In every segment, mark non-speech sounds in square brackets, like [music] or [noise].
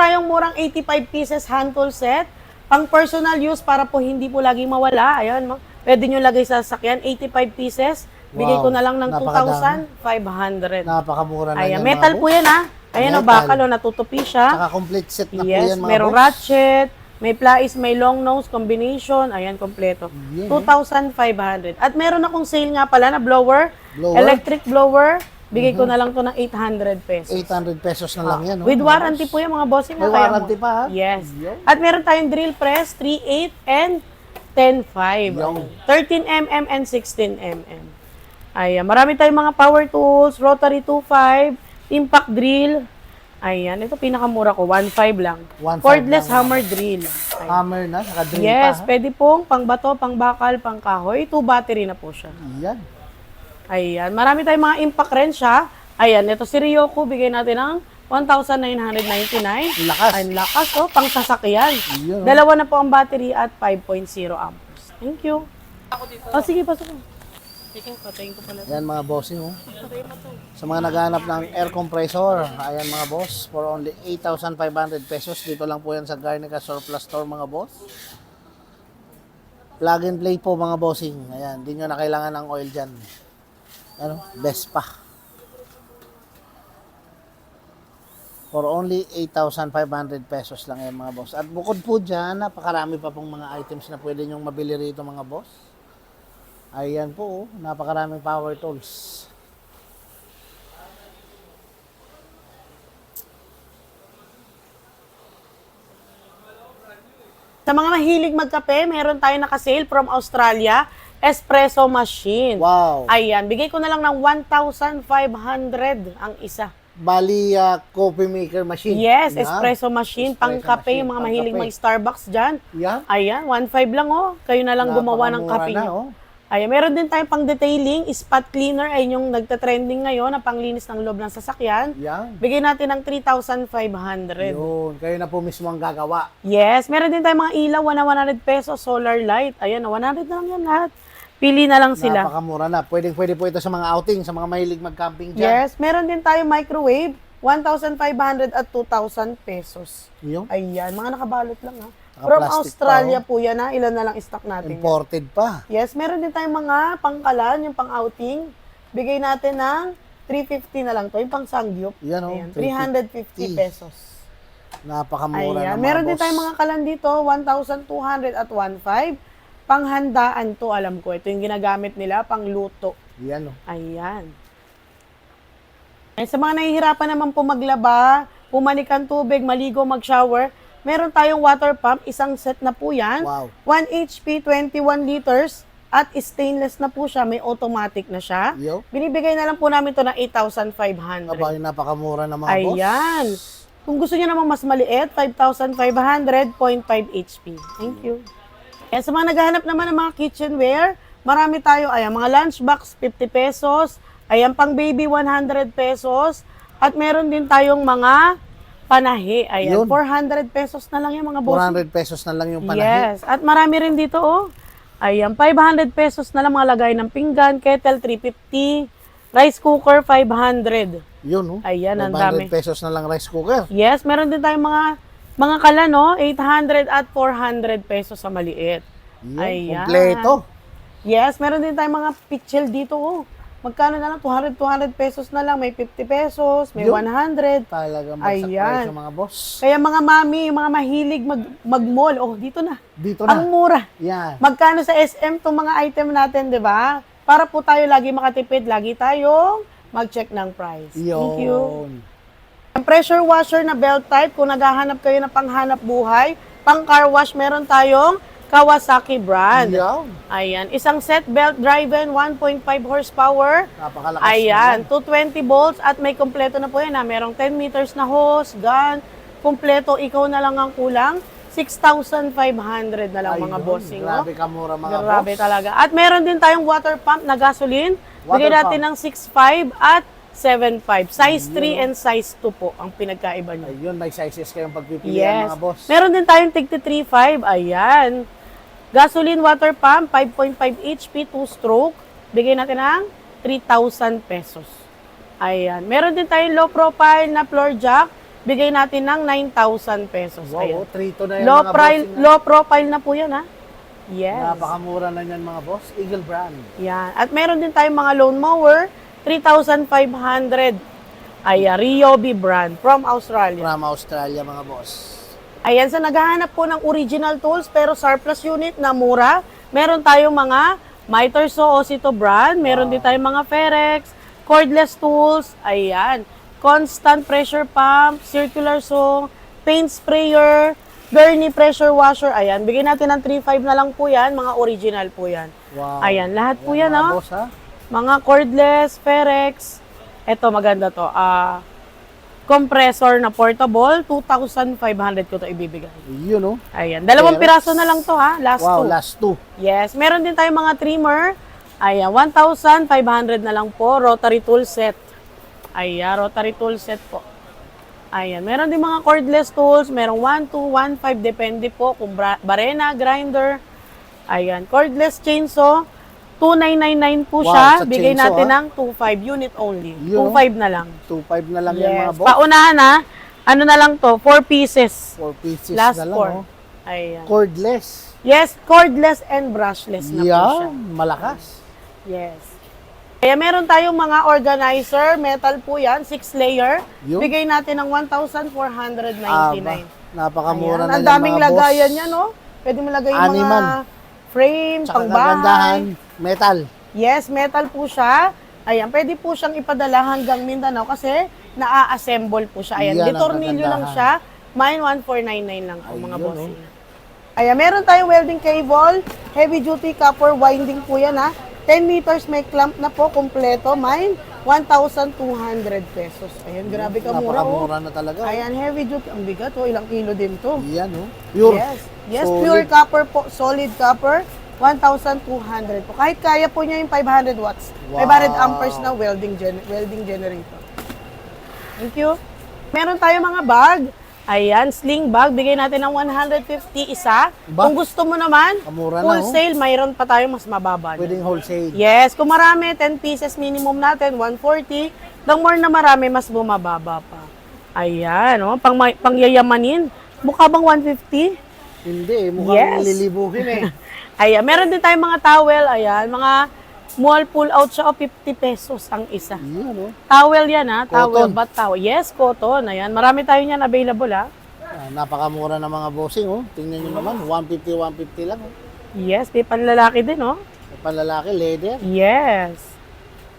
tayong murang 85 pieces hand tool set. Pang personal use para po hindi po laging mawala. Ayan, pwede nyo lagay sa sasakyan. 85 pieces. Bigay Wow, ko na lang ng napakadami. 2,500. Napakamura na Ayan, yan, metal po yan ha. Ayan o, Metal. bakal o, natutupi siya. Saka complete set na po Yes, yan, mga merong boss. ratchet, may plais, may long nose combination. Ayan, kompleto. Yan. 2,500. At meron akong sale nga pala na blower, Blower? electric blower. Bigay ko na lang to ng 800 pesos. 800 pesos na lang yan. oh, With warranty po yan mga bossing. May na kaya warranty mo- pa, ha? Yes. Yun. At meron tayong drill press 3.8 and 10.5. Yun. 13mm and 16mm. Ayan, marami tayong mga power tools, rotary 2.5, impact drill. Ayan, ito pinakamura ko, 1.5 lang. 1.5 Cordless lang. hammer drill. Ayan. Hammer na, saka drill Yes, pa. ha? pwede pong pang bato, pang bakal, pang kahoy. Two battery na po siya. Yan. Ayan, marami tayong mga impact wrench ha. Ayan, ito si Ryoko, bigay natin ng 1,999. Lakas. Ay, lakas oh, pang sasakyan. Oh. Dalawa na po ang battery at 5.0 amperes. Thank you. Oh, sige, pasok mo. Sige, patayin ko pala. Yan mga bossing. Oh. Sa mga naghahanap ng air compressor, ayan mga boss, for only 8,500 pesos. Dito lang po yan sa Garnica Surplus Store mga boss. Plug and play po mga bossing. Ayan, di nyo na kailangan ng oil dyan. Ano? Best pa. For only 8,500 pesos lang yan mga boss. At bukod po dyan, napakarami pa pong mga items na pwede nyong mabili rito mga boss. Ayan po, oh, napakaraming power tools. Sa mga mahilig magkape, meron tayo nakasale from Australia, espresso machine. Wow. Ayan, bigay ko na lang ng 1,500 ang isa. Bali, ah, coffee maker machine. Yes, Yan. espresso machine, pang Espresso kape, machine, yung mga pang mahilig kape. mag Starbucks dyan. Yan. Ayan, 1.5 lang oh. Kayo na lang gumawa ng kape na, nyo. oh. Ayan, meron din tayong pang detailing, spot cleaner, ay yung nagta-trending ngayon na panglinis ng loob ng sasakyan. Yan. Bigay natin ng 3,500. Yun, kayo na po mismo ang gagawa. Yes, meron din tayong mga ilaw, 100 pesos, solar light. Ayan, 100 na lang yan lahat. Pili na lang sila. Napakamura na. Pwedeng pwede po ito sa mga outing, sa mga mahilig mag-camping dyan. Yes, meron din tayong microwave, 1,500 at 2,000 pesos. Yung Ayan, mga nakabalot lang ha. From pa, Australia oh. po yan ha. Ilan na lang stock natin. yan. imported pa. Yes, meron din tayong mga pangkalan, yung pang-outing. Bigay natin ng 350 na lang to, yung pang sangyup. Yan, oh, Ayan, 350 350. pesos. Napakamura Ayan, na meron din tayong mga kalan dito, 1,200 at 1,500. Panghandaan to, alam ko. Ito yung ginagamit nila, pang luto. Yan, oh. Ayan. Ay, sa mga nahihirapan naman po maglaba, pumanikan tubig, maligo, mag-shower, meron tayong water pump, isang set na po yan. Wow. 1 HP, 21 liters, at stainless na po siya, may automatic na siya. Yo. Binibigay na lang po namin to ng 8,500. Aba, yung napakamura na mga boss. Ayan. Kung gusto niyo namang mas maliit, 5,500, 0.5 HP. Thank you. Ayan, sa mga naghahanap naman ng mga kitchenware, marami tayo. Ayan, mga lunchbox, 50 pesos. Ayan, pang baby, 100 pesos. At meron din tayong mga panahi. Ayan, Yun. 400 pesos na lang yung mga boss. 400 pesos na lang yung panahi. Yes. At marami rin dito, oh. Ayan, 500 pesos na lang mga lagay ng pinggan, kettle, 350, rice cooker, 500. Yun, oh. Ayan, ang 500 dami. pesos na lang rice cooker. Yes, meron din tayong mga mga kala, no? 800 at 400 pesos sa maliit. Yun, Ayan. kompleto. Yes, meron din tayong mga pitchel dito, oh. Magkano na lang? 200, 200 pesos na lang. May 50 pesos, may Yun. 100. Talagang bagsak Ayan. presyo mga boss. Kaya mga mami, yung mga mahilig mag, mag-mall, oh, dito na. Dito Ang na. mura. Yan. Magkano sa SM itong mga item natin, di ba? Para po tayo lagi makatipid, lagi tayong mag-check ng price. Thank you. Yun. Ang pressure washer na belt type, kung naghahanap kayo ng panghanap buhay, pang car wash, meron tayong Kawasaki brand. Yan. Ayan, isang set belt driven, 1.5 horsepower. Napakalakas Ayan, naman. 220 volts at may kompleto na po yan. Ha? Merong 10 meters na hose, gun, kompleto. Ikaw na lang ang kulang. 6,500 na lang mga Ayun, bossing. no? Grabe ka mura mga Grabe boss. talaga. At meron din tayong water pump na gasoline. Bigyan natin ng 6.5 at 7.5. Size 3 and size 2 po ang pinagkaiba niya. Ayun, may sizes kayong pagpipilian Yes. mga boss. Meron din tayong tig 3.5. Ayan. Gasoline water pump, 5.5 HP, 2 stroke. Bigyan natin ng 3,000 pesos. Ayan. Meron din tayong low profile na floor jack, bigay natin ng 9,000 pesos. Wow, Ayan. oh, trito na yan Low, mga profile, boss. low profile na po yan, ha? Yes. Napakamura na yan mga boss. Eagle brand. Yan. At meron din tayong mga lawn mower, 3,500. Ay, uh, Ryobi brand from Australia. From Australia mga boss. Ayan, sa naghahanap po ng original tools pero surplus unit na mura, meron tayong mga Miterso Osito brand, meron din tayong mga Ferex, cordless tools, ayan, constant pressure pump, circular saw, paint sprayer, gurney pressure washer, ayan, bigyan natin ng 3.5 na lang po yan, mga original po yan. Wow. Ayan, lahat po yan, oh. boss ha. Mga cordless, Ferex. Ito, maganda to. Ah, compressor na portable, 2,500 ko to ibibigay. Yun oh. Ayan. Dalawang Ferex. piraso na lang to ha. Last Wow, two. last two. Yes. Meron din tayong mga trimmer. Ayan. 1,500 na lang po. Rotary tool set. Ayan. Rotary tool set po. Ayan. Meron din mga cordless tools. Merong 1, 2, 1, 5. Depende po kung barena, grinder. Ayan. Cordless chainsaw. 2,999 po Wow, siya. Bigay chainsaw, natin ah. ng 2,500 unit only. Yun. 2,500 na lang. 2.5 na lang yan mga Yes. boss. Paunahan ha. Ano na lang to? 4 pieces. Four pieces Last na lang four. oh. Ayan. Cordless. Yes, cordless and brushless na po siya. Malakas. Yes. Kaya meron tayong mga organizer, metal po yan, 6 layer. Yun. Bigay natin ng 1,499. Aba, napakamura Ayan, na Ang daming lagayan boss. yan, no? Pwede mo lagay yung Animan. mga frame, Tsaka pangbahay. kagandahan, metal. Yes, metal po siya. Ayan, pwede po siyang ipadala hanggang Mindanao kasi naa-assemble po siya. Ayan, Yan ang ditornilyo lang kagandahan. siya. Mine 1499 lang po mga Ayun, bossing. Ayan, meron tayong welding cable, heavy duty copper winding po yan ha. 10 meters may clamp na po, kompleto. Mine, 1,200 pesos. Ayan, grabe ka mura oh. Napakamura na talaga. oh. Ayan, heavy duty. Ang bigat oh, ilang kilo din to. Yan oh. Pure. Yes, yes Solid. pure copper po, solid copper. 1,200 po. Kahit kaya po niya yung 500 watts. Wow. 500 amperes na welding gen- welding generator. Thank you. Meron tayo mga bag. Ayan, sling bag. Bigay natin ng 150 isa. Ba? Kung gusto mo naman, Kamura na, oh. wholesale, mayroon pa tayo mas mababa. niyan. Pwedeng wholesale. Yes, kung marami, 10 pieces minimum natin, 140. The more na marami, mas bumababa pa. Ayan, oh, pang, pangyayamanin. Mukha bang 150? Hindi, mukhang Yes. lilibuhin eh. [laughs] Ayan, meron din tayong mga towel, ayan, mga mall pull out siya o 50 pesos ang isa. Yan oh. Towel yan ha, towel, Cotton. ba't towel? Yes, cotton, ayan. Marami tayo niyan available ha. Ah, napakamura ng mga bossing oh. Tingnan nyo naman, 150, 150 lang oh. Yes, may panlalaki din oh. May Panlalaki, leather. Yes.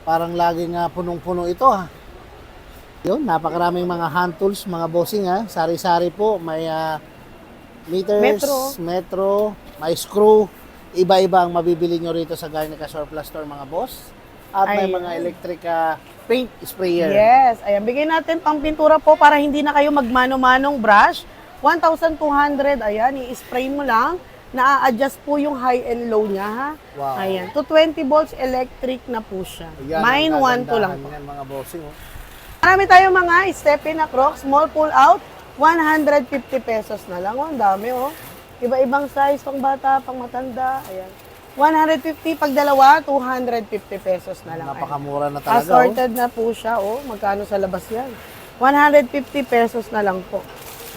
Parang laging nga punong-puno ito ha. Yun, napakaraming mga hand tools, mga bossing ha. Sari-sari po, may ah, meters, Metro. metro, may screw. Iba-iba ang mabibili nyo rito sa Garnica Surplus Store mga boss. At may mga electric ah, paint sprayer. Yes, ayan, bigay natin pang pintura po para hindi na kayo magmano-manong brush. 1,200, ayan, i-spray mo lang. Na-adjust po yung high and low niya ha. Wow. Ayan, to 20 volts electric na po siya. Yan ang Mine 1 to lang kagandahan po. yan, mga bossing oh. Marami tayong mga step-in na crocs, small pull out, 150 pesos na lang. Oh, ang dami oh. Iba-ibang size, pang bata, pang matanda. Ayan. 150 pag dalawa, 250 pesos na lang. Napakamura na talaga oh. Assorted na po siya, oh. Magkano sa labas yan? 150 pesos na lang po.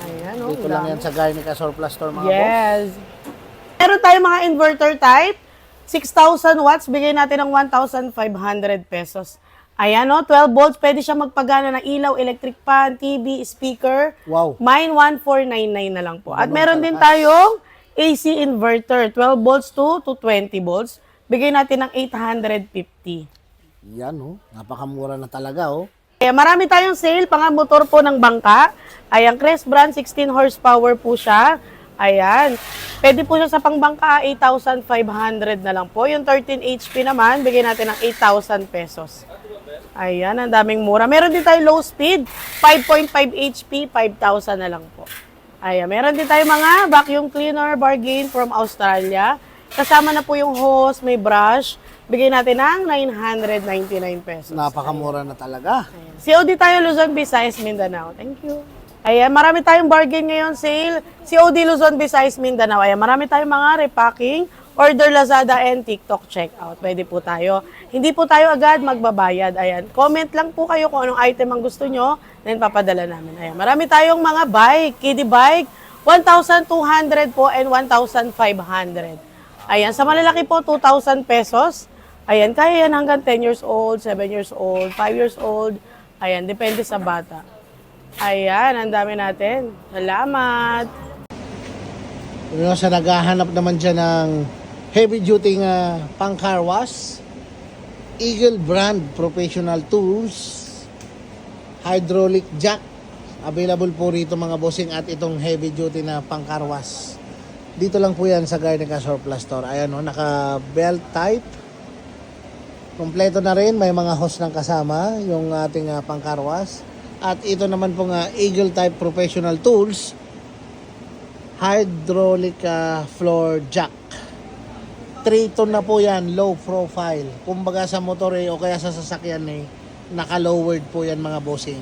Ayan, oh. Dito ang lang yan sa Garnica Surplus Store mga boss. Yes. Meron tayong mga inverter type. 6,000 watts, bigay natin ng 1,500 pesos. Ayan o, 12 volts, pwede siya magpagana ng ilaw, electric fan, TV, speaker. Wow. Mine 1499 na lang po. At meron din tayong AC inverter, 12 volts to, to 20 volts. Bigay natin ng 850. Yan oh. Napakamura na talaga oh. Kaya marami tayong sale, pang motor po ng bangka. Ayan, Crest brand, 16 horsepower po siya. Ayan. Pwede po siya sa pangbangka, 8,500 na lang po. Yung 13 HP naman, bigyan natin ng 8,000 pesos. Ayan, ang daming mura. Meron din tayo low speed, 5.5 HP, 5,000 na lang po. Ayan, meron din tayo mga vacuum cleaner bargain from Australia. Kasama na po yung hose, may brush. Bigyan natin ng 999 pesos. Napakamura na talaga. Ayan. COD tayo Luzon, Visayas, Mindanao. Thank you. Ayan, marami tayong bargain ngayon sale. COD Luzon, Visayas, Mindanao. Ayan, marami tayong mga repacking, order Lazada and TikTok checkout. Pwede po tayo. Hindi po tayo agad magbabayad. Ayan. Comment lang po kayo kung anong item ang gusto nyo. Then papadala namin. Ayan. Marami tayong mga bike. Kiddie bike. 1,200 po and 1,500. Ayan. Sa malalaki po, 2,000 pesos. Ayan. Kaya yan hanggang 10 years old, 7 years old, 5 years old. Ayan. Depende sa bata. Ayan. Ang dami natin. Salamat. Yung sa naghahanap naman dyan ng heavy duty nga pang car wash, Eagle brand professional tools, hydraulic jack, available po rito mga bossing at itong heavy duty na pang car wash. Dito lang po yan sa Garnica Surplus Store. Ayan o, naka belt type. Kompleto na rin, may mga hose ng kasama, yung ating uh, pang car wash. At ito naman po nga Eagle type professional tools, hydraulic uh, floor jack. 3 ton na po yan, low profile. Kumbaga sa motor eh, o kaya sa sasakyan eh, naka-lowered po yan mga bossing.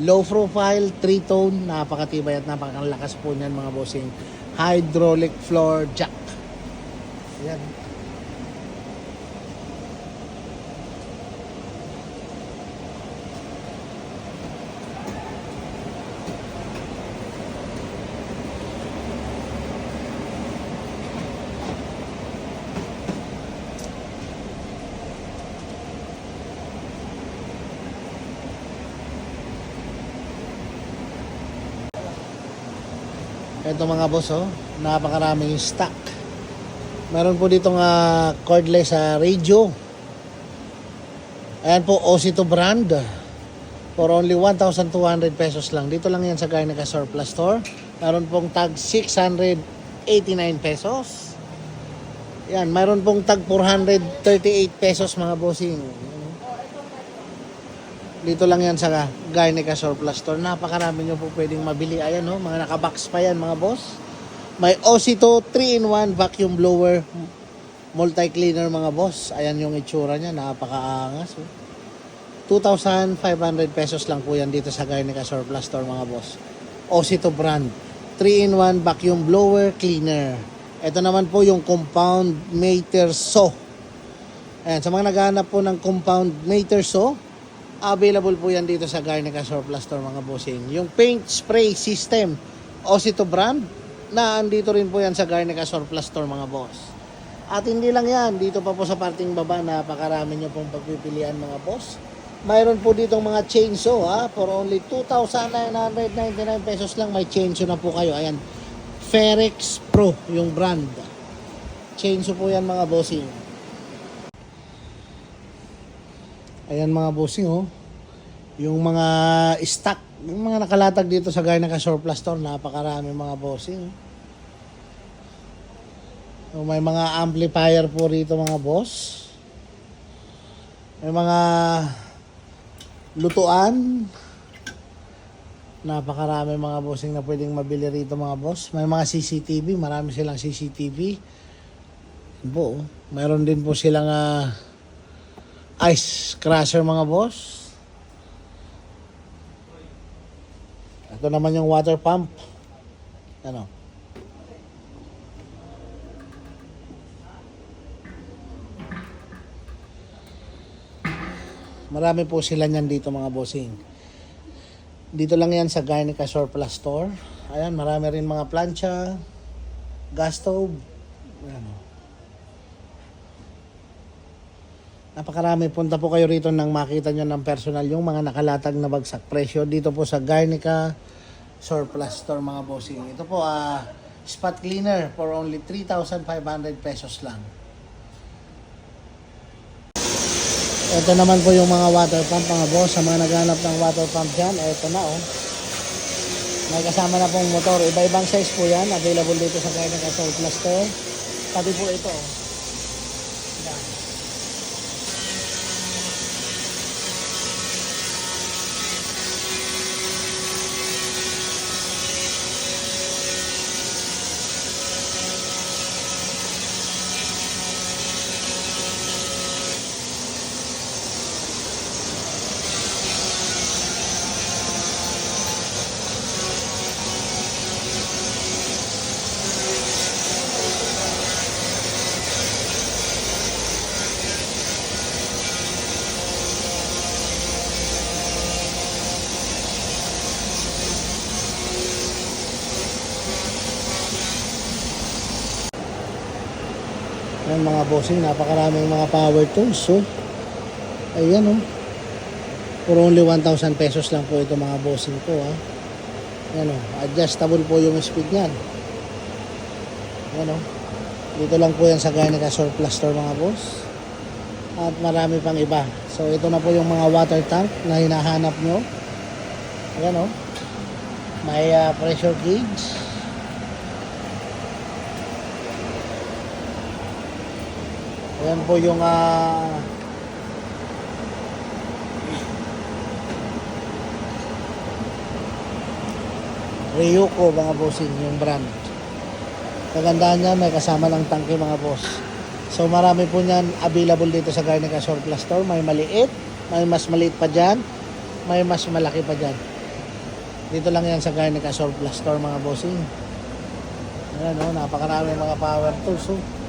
Low profile, 3 tone, napakatibay at napakalakas po niyan mga bossing. Hydraulic floor jack. Yan. Ito mga boss, oh, napakaraming stock. Meron po dito nga cordless sa radio. Ayan po, Osito brand. For only 1,200 pesos lang. Dito lang yan sa Garnica Surplus Store. Meron pong tag 689 pesos. Yan, meron pong tag 438 pesos mga bossing. Dito lang yan sa Garnica Surplus Store. Napakarami nyo po pwedeng mabili. Ayan no, mga nakabox pa yan mga boss. May Osito 3-in-1 vacuum blower multi-cleaner mga boss. Ayan yung itsura niya. Napakaangas. Oh. 2,500 pesos lang po yan dito sa Garnica Surplus Store mga boss. Osito brand. 3-in-1 vacuum blower cleaner. Ito naman po yung compound meter saw. Ayan, sa mga naghahanap po ng compound meter saw, Available po yan dito sa Garnica Surplus Store mga bossing. Yung paint spray system, Osito brand, na andito rin po yan sa Garnica Surplus Store mga boss. At hindi lang yan, dito pa po sa parting baba, napakarami nyo pong pagpipilian mga boss. Mayroon po ditong mga chainsaw ha, for only 2,999 pesos lang may chainsaw na po kayo. Ayan, Ferex Pro yung brand. Chainsaw po yan mga bossing. Ayan mga bossing oh. Yung mga stock, yung mga nakalatag dito sa Garnica Surplus Store, napakarami mga bossing. So, may mga amplifier po rito mga boss. May mga lutuan. Napakarami mga bossing na pwedeng mabili rito mga boss. May mga CCTV, marami silang CCTV. Po, oh. mayroon din po silang ah, ice crusher mga boss. Ito naman yung water pump. Ano? Marami po sila niyan dito mga bossing. Dito lang yan sa Garnica Surplus Store. Ayan, marami rin mga plancha, gas stove. Ayan, oh. Napakarami. Punta po kayo rito nang makita nyo ng personal yung mga nakalatag na bagsak presyo dito po sa Garnica Surplus Store mga bossing. Ito po, ah, spot cleaner for only 3,500 pesos lang. Ito naman po yung mga water pump mga boss. Sa mga naghanap ng water pump dyan, ito na oh. May kasama na pong motor. Iba-ibang size po yan. Available dito sa Garnica Surplus Store. Pati po ito oh. Ayan mga bossing, napakaraming mga power tools. So, ayan oh. For only 1,000 pesos lang po ito mga bossing ko ha. Ayan oh, adjustable po yung speed niyan. Ayan oh. Dito lang po yan sa Garnica Surplus Store mga boss. At marami pang iba. So ito na po yung mga water tank na hinahanap nyo. Ayan oh. May ah, pressure gauge. Ayan po yung ah Ryuko mga bossing yung brand. Kagandahan niya may kasama ng tangke mga boss. So marami po niyan available dito sa Garnica Surplus Store. May maliit, may mas maliit pa dyan, may mas malaki pa dyan. Dito lang yan sa Garnica Surplus Store mga bossing. Ayan o, napakarami mga power tools. Oh.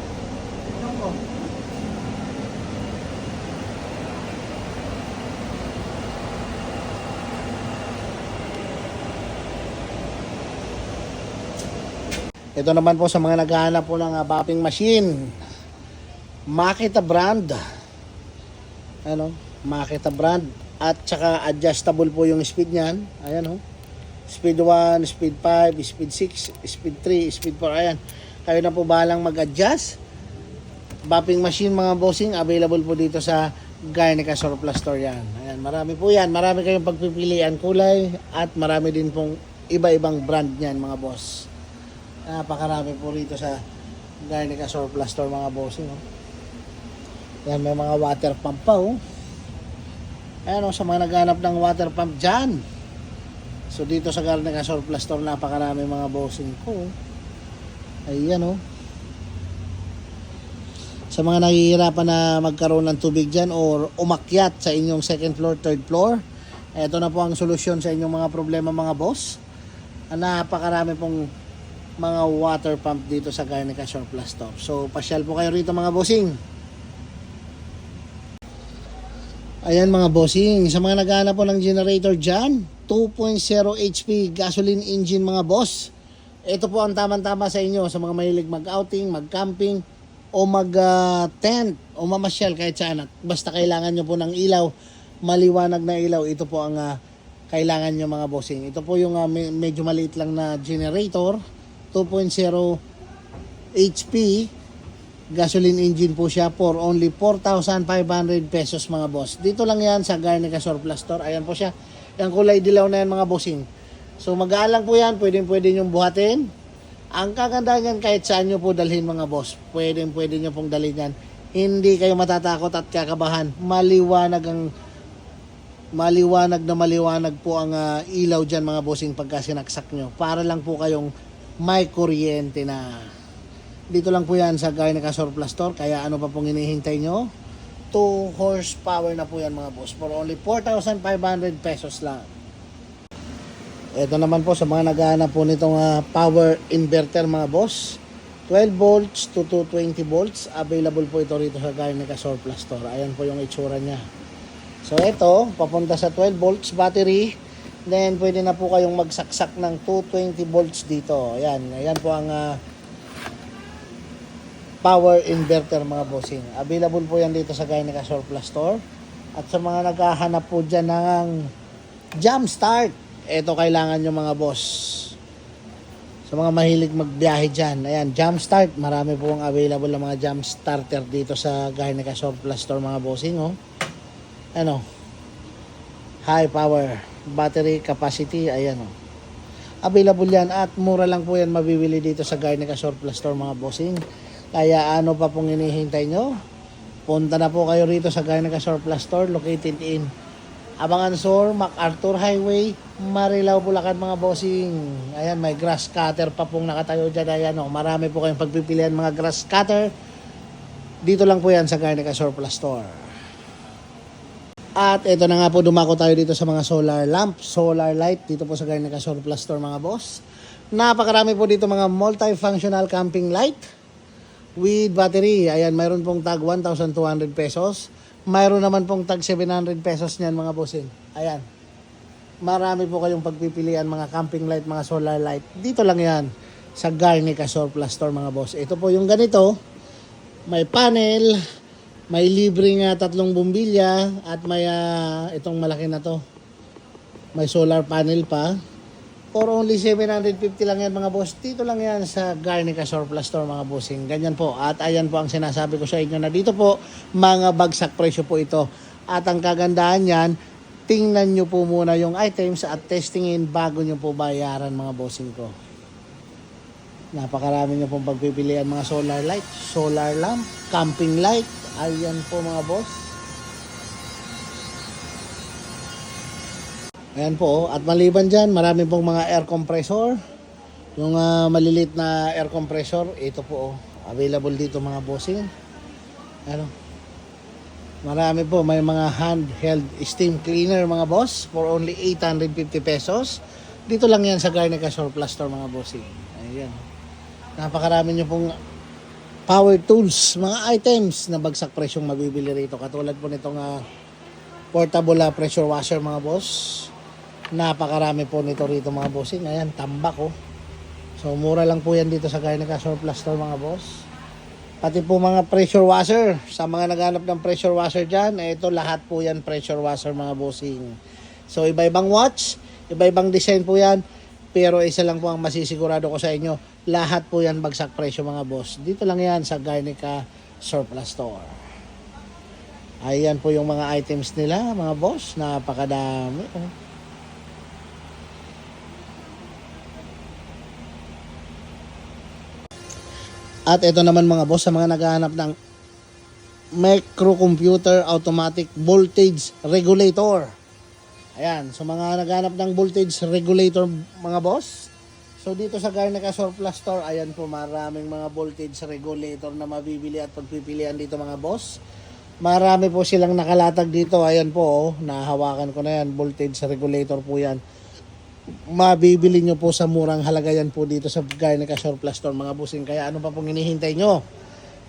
Ito naman po sa mga naghahanap po ng uh, bopping machine. Makita brand. Ano? Makita brand. At saka adjustable po yung speed niyan. Ayan oh. Speed 1, speed 5, speed 6, speed 3, speed 4. Ayan. Kayo na po bahalang mag-adjust. Bopping machine mga bossing available po dito sa Garnica Surplus Store yan. Ayan, marami po yan. Marami kayong pagpipilian kulay at marami din pong iba-ibang brand niyan mga boss. Napakarami po rito sa Garnica Surplus Store mga bossing. Oh. Yan, may mga water pump pa oh. Ayan oh, sa mga naghanap ng water pump dyan. So dito sa Garnica Surplus Store napakarami mga bossing ko. oh. Ayan oh. Sa mga nahihirapan na magkaroon ng tubig dyan or umakyat sa inyong second floor, third floor, ito na po ang solusyon sa inyong mga problema mga boss. Napakarami pong mga water pump dito sa Garnica Surplus Store. So, pasyal po kayo rito mga bossing. Ayan mga bossing, sa mga naghahanap po ng generator dyan, 2.0 HP gasoline engine mga boss. Ito po ang tamang-tama sa inyo sa mga mahilig mag-outing, mag-camping, o mag-tent, o mamasyal kahit saan. Basta kailangan nyo po ng ilaw, maliwanag na ilaw, ito po ang ah, kailangan nyo mga bossing. Ito po yung me- medyo maliit lang na generator, 2.0 HP gasoline engine po siya for only 4,500 pesos mga boss. Dito lang yan sa Garnica Surplus Store. Ayan po siya. Yung kulay dilaw na yan mga bossing. So mag-aalang po yan. Pwedeng pwede nyo buhatin. Ang kagandahan yan kahit saan nyo po dalhin mga boss. Pwedeng pwede nyo pong dalhin yan. Hindi kayo matatakot at kakabahan. Maliwanag ang maliwanag na maliwanag po ang ah, ilaw dyan mga bossing pagka sinaksak nyo. Para lang po kayong may kuryente na. Dito lang po yan sa Garnica Surplus Store. Kaya ano pa pong hinihintay nyo? 2 horsepower na po yan mga boss. For only 4,500 pesos lang. Ito naman po sa mga naghahanap po nitong ah, power inverter mga boss. 12 volts to 220 volts. Available po ito rito sa Garnica Surplus Store. Ayan po yung itsura niya. So ito, papunta sa 12 volts battery. Then pwede na po kayong magsaksak ng 220 volts dito. Ayan, ayan po ang ah, power inverter mga bossing. Available po yan dito sa Garnica Surplus Store. At sa mga naghahanap po dyan ng jump start, ito kailangan nyo mga boss. Sa mga mahilig magbiyahe dyan, ayan, jump start. Marami po ang available ng mga jump starter dito sa Garnica Surplus Store mga bossing. Oh. Ano? High power battery capacity, ayan oh. Available yan at mura lang po yan mabibili dito sa Garnica Surplus Store mga bossing. Kaya ano pa pong hinihintay nyo? Punta na po kayo rito sa Garnica Surplus Store located in Abangan Sur, MacArthur Highway, Marilao, Bulacan mga bossing. Ayan, may grass cutter pa pong nakatayo dyan. Ayan, oh, marami po kayong pagpipilian mga grass cutter. Dito lang po yan sa Garnica Surplus Store. At ito na nga po, dumako tayo dito sa mga solar lamp, solar light dito po sa Garnica Surplus Store mga boss. Napakarami po dito mga multifunctional camping light with battery. Ayan, mayroon pong tag 1,200 pesos. Mayroon naman pong tag 700 pesos niyan mga bossing. Ayan. Marami po kayong pagpipilian mga camping light, mga solar light. Dito lang yan sa Garnica Surplus Store mga boss. Ito po yung ganito. may panel, may libreng ah, tatlong bumbilya at may ah, itong malaki na to. May solar panel pa. For only 750 lang yan mga boss. Dito lang yan sa Garnica Surplus Store mga bossing. Ganyan po. At ayan po ang sinasabi ko sa inyo na dito po mga bagsak presyo po ito. At ang kagandahan yan, tingnan nyo po muna yung items at testingin bago nyo po bayaran mga bossing ko. Napakarami nyo pong pagpipilian mga solar light, solar lamp, camping light. Ayan po mga boss. Ayan po. oh. At maliban dyan, marami pong mga air compressor. Yung ah, malilit na air compressor, ito po. oh. Available dito mga bossing. Ano? Marami po. May mga handheld steam cleaner mga boss for only 850 pesos. Dito lang yan sa Garnica Surplus Store mga bossing. Ayan. Napakarami nyo pong power tools, mga items na bagsak presyong mabibili rito. Katulad po nitong ah, portable ah, pressure washer mga boss. Napakarami po nito rito mga bossing. Ayan, tambak oh. So mura lang po yan dito sa Garnica Surplus Store mga boss. Pati po mga pressure washer. Sa mga naghanap ng pressure washer dyan, eh, ito lahat po yan pressure washer mga bossing. So iba-ibang watch, iba-ibang design po yan. Pero isa lang po ang masisigurado ko sa inyo, lahat po yan bagsak presyo mga boss. Dito lang yan sa Garnica Surplus Store. Ayan po yung mga items nila mga boss. Napakadami. oh. At ito naman mga boss sa mga naghahanap ng microcomputer automatic voltage regulator. Ayan, so mga naghanap ng voltage regulator mga boss. So dito sa Garnica Surplus Store, ayan po maraming mga voltage regulator na mabibili at pagpipilian dito mga boss. Marami po silang nakalatag dito. Ayan po, oh, nahawakan ko na yan. Voltage regulator po yan. Mabibili nyo po sa murang halaga yan po dito sa Garnica Surplus Store mga bossing. Kaya ano pa pong hinihintay nyo?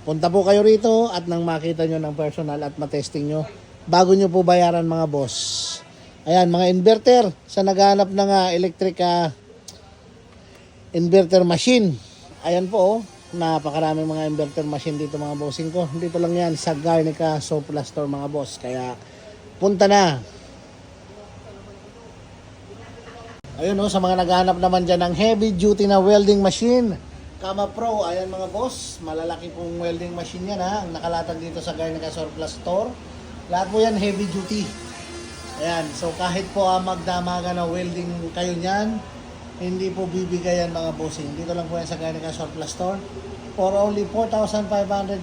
Punta po kayo rito at nang makita nyo ng personal at matesting nyo bago nyo po bayaran mga boss. Ayan, mga inverter sa naghanap ng ah, electric ah, inverter machine. Ayan po, oh. napakaraming mga inverter machine dito mga bossing ko. Dito lang yan sa Garnica Surplus Store mga boss. Kaya punta na. Ayun oh, sa mga naghahanap naman dyan ng heavy duty na welding machine. Kama Pro, ayan mga boss, malalaki pong welding machine yan ha, ang nakalatag dito sa Garnica Surplus Store. Lahat po yan heavy duty. Ayan, so kahit po ah, magdamaga na welding kayo niyan, hindi po bibigay yan mga bossing. Dito lang po yan sa Garnica Surplus Store. For only 4,500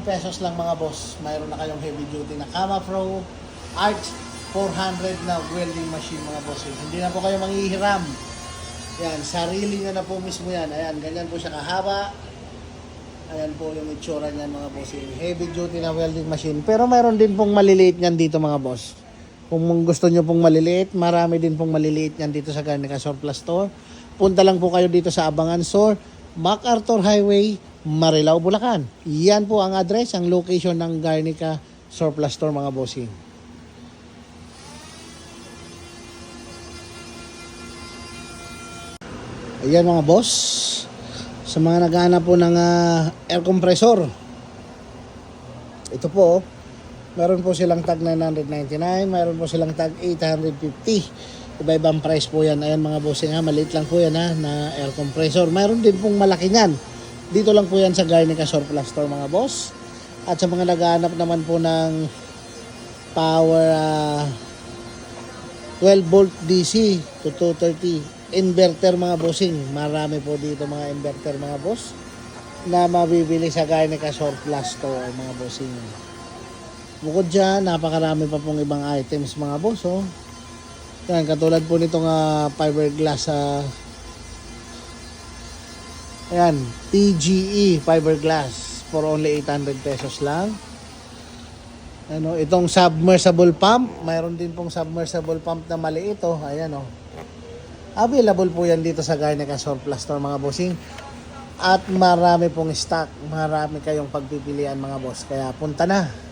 pesos lang mga boss, mayroon na kayong heavy duty na Kama Pro Arch 400 na welding machine mga bossing. Hindi na po kayo manghihiram. Yan, sarili nyo na po mismo yan. Ayan, ganyan po siya kahaba. Ayan po yung itsura niyan mga bossing. Heavy duty na welding machine. Pero mayroon din pong maliliit niyan dito mga boss. Kung gusto nyo pong maliliit, marami din pong maliliit niyan dito sa Garnica Surplus Store. Punta lang po kayo dito sa Abangan Store, MacArthur Highway, Marilao, Bulacan. Yan po ang address, ang location ng Garnica Surplus Store mga bossing. Ayan mga boss. Sa mga naghahanap po ng ah, air compressor. Ito po, oh. meron po silang tag 999, meron po silang tag 850. Iba-ibang price po yan. Ayan mga bossing ha, maliit lang po yan ha, na air compressor. Meron din pong malaki niyan. Dito lang po yan sa Garnica Surplus Store mga boss. At sa mga naghahanap naman po ng power ah, 12 volt DC to 230 inverter mga bossing. Marami po dito mga inverter mga boss na mabibili sa Garnica Surplus Store mga bossing. Bukod dyan, napakarami pa pong ibang items mga boss. Oh. Yan, katulad po nitong ah, fiberglass sa Ayan, TGE fiberglass for only 800 pesos lang. Ano, itong submersible pump, mayroon din pong submersible pump na maliit oh. Ayan oh. Available po yan dito sa Garnica Surplus Store mga bossing. At marami pong stock, marami kayong pagpipilian mga boss. Kaya punta na.